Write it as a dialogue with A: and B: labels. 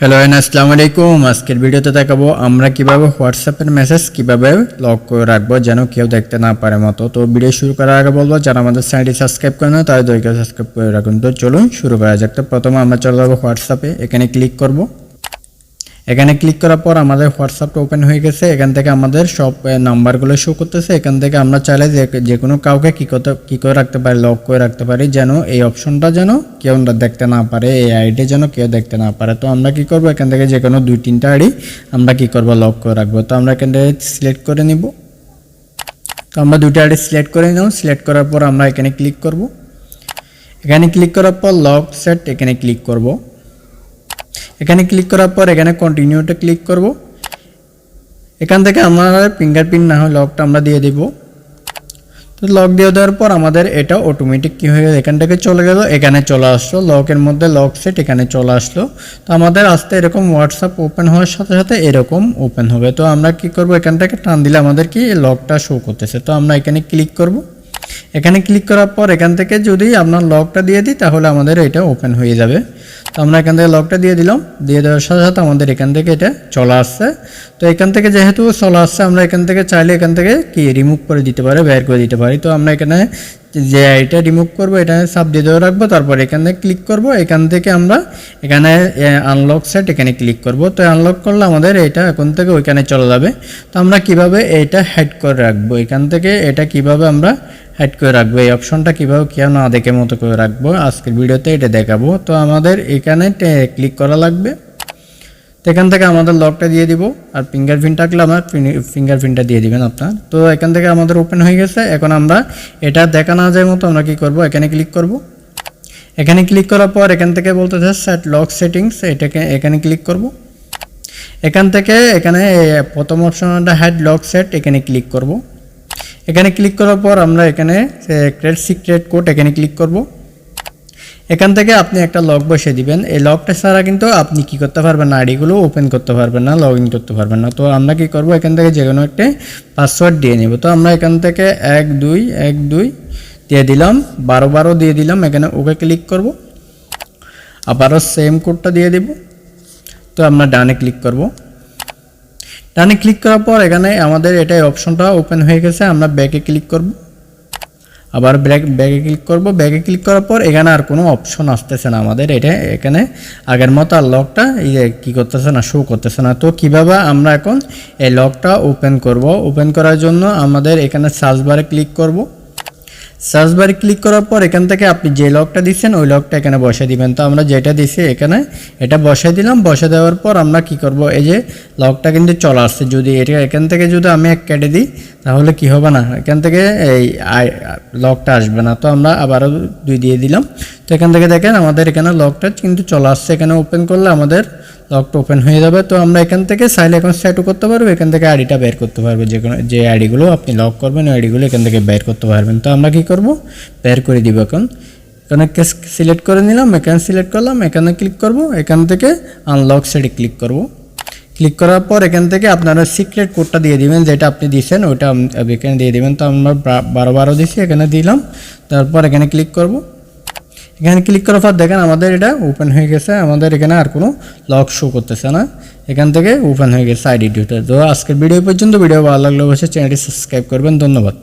A: Hello N আসসালামু আলাইকুম আজকের ভিডিওতে দেখাবো আমরা কীভাবে হোয়াটসঅ্যাপের মেসেজ কীভাবে লক করে রাখব যেন কেউ দেখতে না পারে মতো। তো ভিডিও শুরু করার আগে বলব, যারা আমাদের চ্যানেলটি সাবস্ক্রাইব করে না তাদের দরকার সাবস্ক্রাইব করে রাখুন। তো চলুন শুরু করা যাক। তো প্রথমে আমরা চলে যাব হোয়াটসঅ্যাপে এখানে ক্লিক করব। এখানে ক্লিক করার পর আমাদের হোয়াটসঅ্যাপটা ওপেন হয়ে গেছে। এখান থেকে আমাদের সব নাম্বারগুলো শো করতেছে। এখান থেকে আমরা চাইলে যে যে কোনো কাউকে কী করতে, কী করে রাখতে পারি লক করে রাখতে পারি, যেন এই অপশনটা যেন কেউ দেখতে না পারে, এই আইডি যেন কেউ দেখতে না পারে। তো আমরা কি করব? এখান থেকে যে কোনো দুই, তিনটা আইডি আমরা কি করব? লক করে রাখব। তো আমরা এখান থেকে সিলেক্ট করে নিব। তো আমরা দুইটা আইডি সিলেক্ট করে নিলাম। সিলেক্ট করার পর আমরা এখানে ক্লিক করব। এখানে ক্লিক করার পর লক সেট এখানে ক্লিক করব। এখানে ক্লিক করার পর এখানে কন্টিনিউতে ক্লিক করব। এখান থেকে আমার ফিঙ্গারপ্রিন্ট না হয় লকটা আমরা দিয়ে দিব। তো লক দিয়ে দেওয়ার পর আমাদের এটা অটোমেটিক কী হয়ে গেল? এখান থেকে চলে গেল, এখানে চলে আসলো। লকের মধ্যে লক সেট এখানে চলে আসলো। তো আমাদের আস্তে এরকম হোয়াটসঅ্যাপ ওপেন হওয়ার সাথে সাথে এরকম ওপেন হবে। তো আমরা কি করব? এখান থেকে টান দিলে আমাদের কি লকটা শো করতেছে। তো আমরা এখানে ক্লিক করব। এখানে ক্লিক করার পর এখান থেকে যদি আপনার লকটা দিয়ে দিই, তাহলে আমাদের এটা ওপেন হয়ে যাবে। তো আমরা এখান থেকে লকটা দিয়ে দিলাম। দিয়ে দেওয়ার সাথে সাথে আমাদের এখান থেকে এটা চলে আসছে। তো এখান থেকে যেহেতু চলে আসছে, আমরা এখান থেকে চাইলে এখান থেকে কি রিমুভ করে দিতে পারে, বের করে দিতে পারি। তো আমরা এখানে যে এটা রিমুভ করব, এটা সাব দিয়ে রাখব, তারপর এখানে ক্লিক করব, এখান থেকে আমরা এখানে আনলক সেট এখানে ক্লিক করব। তো আনলক করলে আমাদের এটা এখন থেকে ওইখানে চলে যাবে। তো আমরা কীভাবে এটা হেড করে রাখব? এখান থেকে এটা কীভাবে আমরা হেড করে রাখব? এই অপশনটা কীভাবে কেউ না দেখে মতো করে রাখব? আজকের ভিডিওতে এটা দেখাবো। তো আমাদের এখানে ক্লিক করা লাগবে। এখান থেকে আমাদের লকটা দিয়ে দিব, আর ফিঙ্গারপ্রিন্ট থাকলে আমার ফিঙ্গারপ্রিন্টটা দিয়ে দিবেন আপনার। তো এখান থেকে আমাদের ওপেন হয়ে গেছে, এখন আমরা এটা দেখা না যায় মতো আমরা কি করব? এখানে ক্লিক করব। এখানে ক্লিক করার পর এখান থেকে বলতে চাই সেট লক সেটিংস এটাকে এখানে ক্লিক করব। এখান থেকে এখানে প্রথম অপশনটা হ্যাড লক সেট এখানে ক্লিক করব। এখানে ক্লিক করার পর আমরা এখানে ক্রেড সিক্রেট কোড এখানে ক্লিক করব। এখান থেকে আপনি একটা লক বসে দিবেন। এই লকটা ছাড়া কিন্তু আপনি কি করতে পারবেন না, আইডিগুলো ওপেন করতে পারবেন না লগ ইন করতে পারবেন না। তো আমরা কি করব? এখান থেকে যে কোনো একটা পাসওয়ার্ড দিয়ে নেব। তো আমরা এখান থেকে এক, দুই এক, দুই দিয়ে দিলাম। বারো বারো দিয়ে দিলাম। এখানে ওকে ক্লিক করব। আবারও সেম কোডটা দিয়ে দিব। তো আমরা ডানে ক্লিক করব। ডানে ক্লিক করার পর এখানে আমাদের এটাই অপশনটা ওপেন হয়ে গেছে। আমরা ব্যাকে ক্লিক করব। আবার ব্যাগ, ব্যাগে ক্লিক করব। ব্যাগে ক্লিক করার পর এখানে আর কোনো অপশন আসতেছে না আমাদের। এটা এখানে আগের মতো আর লকটা এই যে কী করতেছে না শো করতেছে না। তো কীভাবে আমরা এখন এই লকটা ওপেন করব? ওপেন করার জন্য আমাদের এখানে সার্চ বারে ক্লিক করব। সার্চ বারে ক্লিক করার পর এখান থেকে আপনি যে লকটা দিচ্ছেন, ওই লকটা এখানে বসে দিবেন। তো আমরা যেটা দিছি এখানে, এটা বসে দিলাম। বসে দেওয়ার পর আমরা কি করব? এই যে লকটা কিন্তু চলে আসছে। যদি এটা এখান থেকে যদি আমি এক কেটে দিই, তাহলে কি হবে না? এখান থেকে এই লকটা আসবে না। তো আমরা আবারও দুই দিয়ে দিলাম। তো এখান থেকে দেখেন আমাদের এখানে লকটা কিন্তু চলে আসছে। এখানে ওপেন করলে আমাদের লকটা ওপেন হয়ে যাবে, তো আমরা এখান থেকে সাইল এখন সেটও করতে পারব, এখান থেকে আইডিটা বের করতে পারব, যে কোনো, যে আইডিগুলো আপনি লক করবেন, ওই আইডিগুলো এখান থেকে বের করতে পারবেন। তো আমরা কি করব? বের করে দিব এখন। এখানে সিলেক্ট করে নিলাম, এখানে সিলেক্ট করলাম, এখানে ক্লিক করব, এখান থেকে আনলক সেটে ক্লিক করব। ক্লিক করার পর এখান থেকে আপনারা সিক্রেট কোডটা দিয়ে দিবেন, যেটা আপনি দিয়েছেন ওইটা এখানে দিয়ে দিবেন। তো আমরা বারো বারো দিছি, এখানে দিলাম। তারপর এখানে ক্লিক করব। এখানে ক্লিক করার পর দেখেন আমাদের এটা ওপেন হয়ে গেছে। আমাদের এখানে আর কোনো লক শো করতেছে না। এখান থেকে ওপেন হয়ে গেছে আইডি ডিউটার তো আজকের ভিডিও পর্যন্ত। ভিডিও ভালো লাগলে অবশ্যই চ্যানেলটি সাবস্ক্রাইব করবেন। ধন্যবাদ।